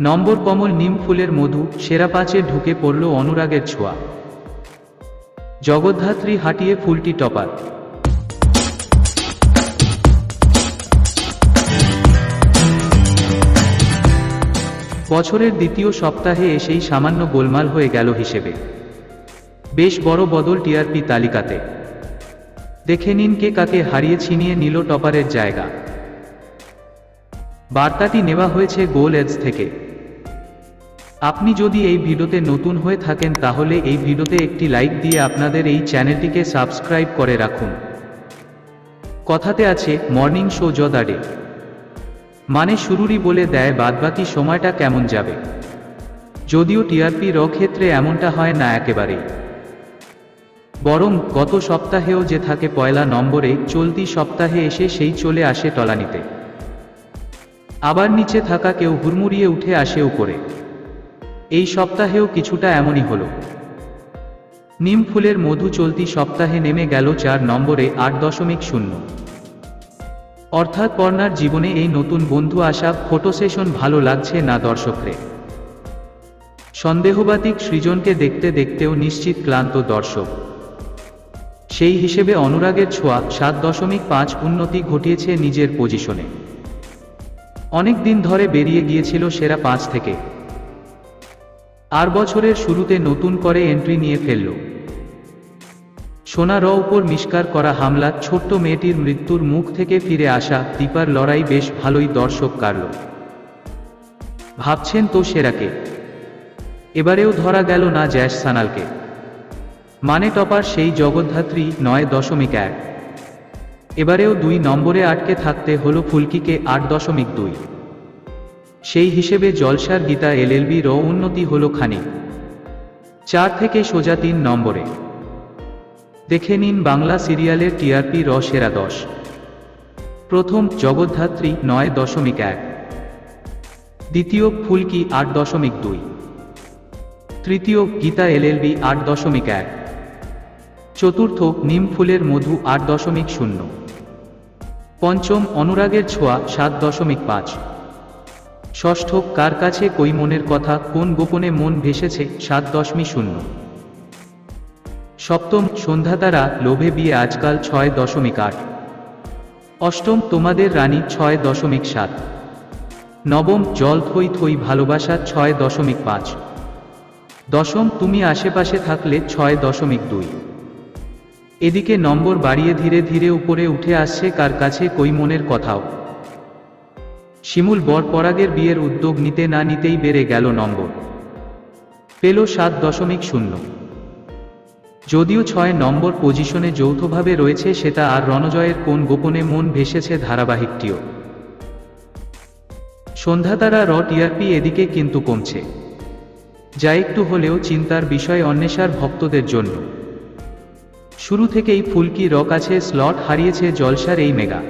নম্বর কমল নিম ফুলের মধু, সেরা পাঁচে ঢুকে পড়ল অনুরাগের ছোঁয়া। জগদ্ধাত্রী হাঁটিয়ে ফুলটি টপার। বছরের দ্বিতীয় সপ্তাহে এসেই সামান্য গোলমাল হয়ে গেল হিসেবে। বেশ বড় বদল টিআরপি তালিকাতে। দেখে নিন কে কাকে হারিয়ে ছিনিয়ে নিল টপারের জায়গা। বার্তাটি নেওয়া হয়েছে গোল এজ থেকে। আপনি যদি এই ভিডিওতে নতুন হয়ে থাকেন তাহলে এই ভিডিওতে একটি লাইক দিয়ে আপনাদের এই চ্যানেলটিকে সাবস্ক্রাইব করে রাখুন। কথাতে আছে, মর্নিং শো জদাডে মানে শুরুরই বলে দেয়, বাদবাকি সময়টা কেমন যাবে? যদিও টিআরপি র ক্ষেত্রে এমনটা হয় না একেবারেই। বরং গত সপ্তাহেও যে থাকে পয়লা নম্বরে, চলতি সপ্তাহে এসে সেই চলে আসে তলানিতে আবার নিচে থাকা কেউ হুড়মুড়িয়ে উঠে আসে উপরে। এই সপ্তাহেও কিছুটা এমনই হলো। নিম ফুলের মধু চলতি সপ্তাহে নেমে গেল চার নম্বরে আট দশমিক শূন্য। অর্থাৎ পর্নার জীবনে এই নতুন বন্ধু আসা ফটো সেশন ভালো লাগছে না দর্শকরে। সন্দেহবাতিক সৃজনকে দেখতে দেখতেও নিশ্চিত ক্লান্ত দর্শক। সেই হিসেবে অনুরাগের ছোঁয়া সাত দশমিক পাঁচ উন্নতি ঘটিয়েছে নিজের পজিশনে। অনেক দিন ধরে বেরিয়ে গিয়েছিল সেরা পাঁচ থেকে। আর বছরের শুরুতে নতুন করে এন্ট্রি নিয়ে ফেলল। সোনা র উপর মিষ্কার করা হামলা ছোট্ট মেয়েটির মৃত্যুর মুখ থেকে ফিরে আসা দীপার লড়াই বেশ ভালোই দর্শক কাড়ল। ভাবছেন তো সেরাকে। এবারেও ধরা গেল না জ্যাস সানালকে। মানে টপার সেই জগদ্ধাত্রী নয় দশমিক এক। এবারেও দুই নম্বরে আটকে থাকতে হলো ফুলকিকে আট দশমিক দুই। সেই হিসেবে জলসার গীতা এলএলবি র উন্নতি হল খানিক। চার থেকে সোজা তিন নম্বরে। দেখে নিন বাংলা সিরিয়ালের টিআরপি র সেরা দশ। প্রথম জগদ্ধাত্রী নয় দশমিক এক। দ্বিতীয় ফুলকি আট দশমিক দুই। তৃতীয় গীতা এলএলবি আট দশমিক এক। চতুর্থ নিম ফুলের মধু আট দশমিক শূন্য। পঞ্চম অনুরাগের ছোঁয়া সাত দশমিক পাঁচ। ষষ্ঠ, কার কাছে কই মনের কথা, কোন গোপনে মন ভেসেছে, সাত দশমিক শূন্য। সপ্তম সন্ধ্যাতারা লোভে বিয়ে আজকাল ছয় দশমিক আট। অষ্টম, তোমাদের রানী ছয় দশমিক সাত। নবম, জল থই থই ভালোবাসা ছয় দশমিক পাঁচ। দশম, তুমি আশেপাশে থাকলে ছয় দশমিক দুই। এদিকে নম্বর বাড়িয়ে ধীরে ধীরে উপরে উঠে আসছে কার কাছে কই মনের কথাও। শিমুল বর পরাগের বিয়ের উদ্যোগ নিতে না নিতেই বেড়ে গেল নম্বর। পেল সাত দশমিক শূন্য। যদিও ছয় নম্বর পজিশনে যৌথভাবে রয়েছে সেটা আর রণজয়ের কোন গোপনে মন ভেসেছে ধারাবাহিকটিও। সন্ধ্যাতারা র টিআরপি এদিকে কিন্তু কমছে। যা একটু হলেও চিন্তার বিষয় অন্বেষার ভক্তদের জন্য। শুরু থেকেই ফুলকি র কাছে স্লট হারিয়েছে জলসার এই মেগা।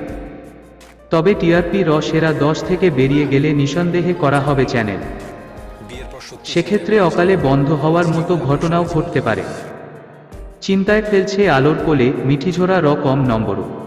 তবে টিআরপি র সেরা দশ থেকে বেরিয়ে গেলে নিঃসন্দেহে করা হবে চ্যানেল। সেক্ষেত্রে অকালে বন্ধ হওয়ার মতো ঘটনাও ঘটতে পারে। চিন্তায় ফেলছে আলোর কোলে, মিঠিঝোড়া র কম নম্বরও।